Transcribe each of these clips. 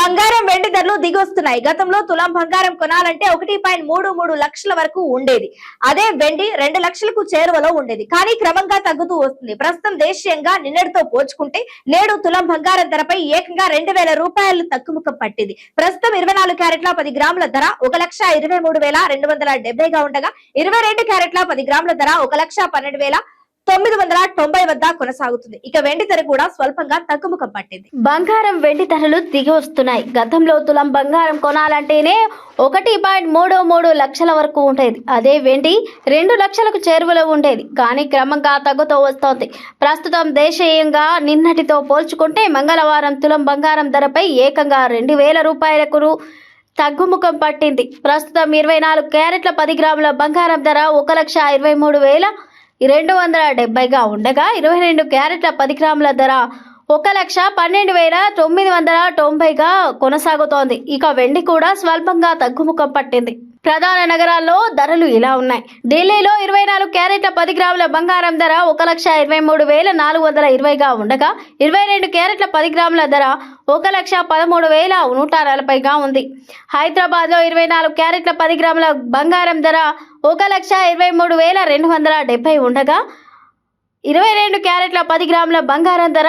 బంగారం వెండి ధరలు దిగొస్తున్నాయి. గతంలో తులం బంగారం కొనాలంటే ఒకటి పాయింట్ మూడు మూడు లక్షల వరకు ఉండేది. అదే వెండి రెండు లక్షలకు చేరువలో ఉండేది. కానీ క్రమంగా తగ్గుతూ వస్తుంది. ప్రస్తుతం దేశీయంగా నిన్నటితో పోల్చుకుంటే నేడు తులం బంగారం ధరపై ఏకంగా రెండు వేల రూపాయలు తగ్గుముఖం పట్టింది. ప్రస్తుతం ఇరవై నాలుగు క్యారెట్ల పది గ్రాముల ధర ఒక లక్ష ఇరవై మూడు వేల రెండు వందల డెబ్బైగా ఉండగా ఇరవై రెండు క్యారెట్ల పది గ్రాముల ధర ఒక లక్ష పన్నెండు వేల తొమ్మిది వందల తొంభై వద్ద కొనసాగుతుంది. ఇక వెండి ధర కూడా స్వల్పంగా తగ్గుముఖం పట్టింది. బంగారం వెండి ధరలు దిగి వస్తున్నాయి. గతంలో తులం బంగారం కొనాలంటేనే ఒకటి పాయింట్ మూడు మూడు లక్షల వరకు ఉండేది. అదే వెండి రెండు లక్షలకు చేరువలో ఉండేది. కానీ క్రమంగా తగ్గుతూ వస్తోంది. ప్రస్తుతం దేశీయంగా నిన్నటితో పోల్చుకుంటే మంగళవారం తులం బంగారం ధరపై ఏకంగా రెండు వేల రూపాయలకు తగ్గుముఖం పట్టింది. ప్రస్తుతం ఇరవై నాలుగు క్యారెట్ల పది గ్రాముల బంగారం ధర ఒక లక్ష ఇరవై మూడు వేల రెండు వందల డెబ్బైగా ఉండగా ఇరవై రెండు క్యారెట్ల పది గ్రాముల ధర ఒక లక్ష పన్నెండు వేల తొమ్మిది వందల తొంభైగా కొనసాగుతోంది. ఇక వెండి కూడా స్వల్పంగా తగ్గుముఖం పట్టింది. ప్రధాన నగరాల్లో ధరలు ఇలా ఉన్నాయి. ఢిల్లీలో ఇరవై నాలుగు క్యారెట్ల పది గ్రాముల బంగారం ధర ఒక లక్ష ఇరవై మూడు వేల నాలుగు వందల ఇరవైగా ఉండగా ఇరవై రెండు క్యారెట్ల పది గ్రాముల ధర ఒక లక్ష పదమూడు వేల నూట నలభైగా ఉంది. హైదరాబాద్లో ఇరవై నాలుగు క్యారెట్ల పది గ్రాముల బంగారం ధర ఒక లక్ష ఇరవై మూడు వేల రెండు వందల డెబ్బై ఉండగా ఇరవై రెండు క్యారెట్ల పది గ్రాముల బంగారం ధర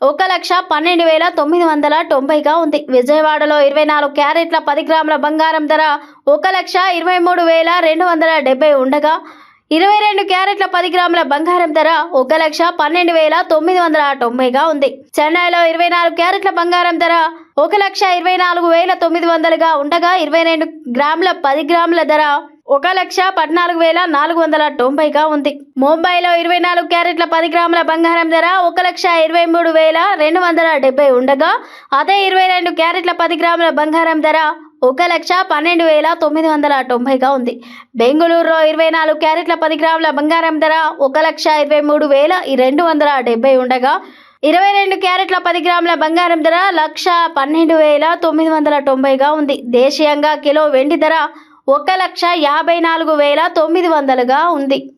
ఒక లక్ష పన్నెండు వేల తొమ్మిది వందల తొంభైగా ఉంది. విజయవాడలో ఇరవై నాలుగు క్యారెట్ల పది గ్రాముల బంగారం ధర ఒక లక్ష ఇరవై మూడు వేల రెండు వందల డెబ్బై ఉండగా ఇరవై రెండు క్యారెట్ల పది గ్రాముల బంగారం ధర ఒక లక్ష పన్నెండు వేల తొమ్మిది వందల తొంభైగా ఉంది. చెన్నైలో ఇరవై నాలుగు క్యారెట్ల బంగారం ధర ఒక లక్ష ఇరవై నాలుగు వేల తొమ్మిది వందలుగా ఉండగా ఇరవై రెండు గ్రాముల పది గ్రాముల ధర ఒక లక్ష పద్నాలుగు వేల నాలుగు వందల తొంభైగా ఉంది. ముంబైలో ఇరవై నాలుగు క్యారెట్ల పది గ్రాముల బంగారం ధర ఒక లక్ష ఇరవై మూడు వేల రెండు వందల డెబ్బై ఉండగా అదే ఇరవై రెండు క్యారెట్ల పది గ్రాముల బంగారం ధర ఒక లక్ష పన్నెండు వేల తొమ్మిది వందల తొంభైగా ఉంది. బెంగళూరులో ఇరవై నాలుగు క్యారెట్ల పది గ్రాముల బంగారం ధర ఒక లక్ష ఇరవై మూడు వేల రెండు వందల డెబ్బై ఉండగా ఇరవై రెండు క్యారెట్ల పది గ్రాముల బంగారం ధర లక్ష పన్నెండు వేల తొమ్మిది వందల తొంభైగా ఉంది. దేశీయంగా కిలో వెండి ధర ఒక లక్ష యాభై నాలుగు వేల తొమ్మిది వందలుగా ఉంది.